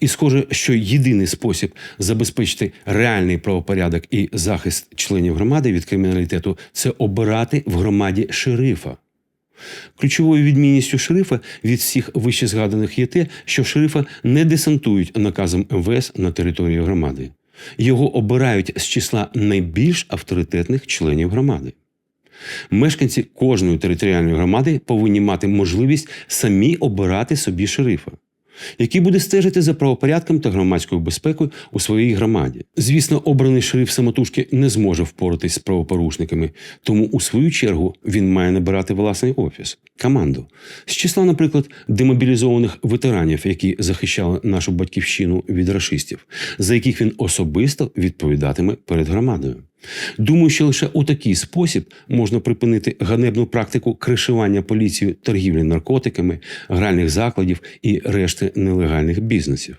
І схоже, що єдиний спосіб забезпечити реальний правопорядок і захист членів громади від криміналітету це обирати в громаді шерифа. Ключовою відмінністю шерифа від всіх вищезгаданих є те, що шерифа не десантують наказом МВС на територію громади. Його обирають з числа найбільш авторитетних членів громади. Мешканці кожної територіальної громади повинні мати можливість самі обирати собі шерифа, який буде стежити за правопорядком та громадською безпекою у своїй громаді. Звісно, обраний шериф самотужки не зможе впоратись з правопорушниками, тому у свою чергу він має набирати власний офіс, команду з числа, наприклад, демобілізованих ветеранів, які захищали нашу батьківщину від рашистів, за яких він особисто відповідатиме перед громадою. Думаю, що лише у такий спосіб можна припинити ганебну практику кришування поліцією торгівлі наркотиками, гральних закладів і решти нелегальних бізнесів.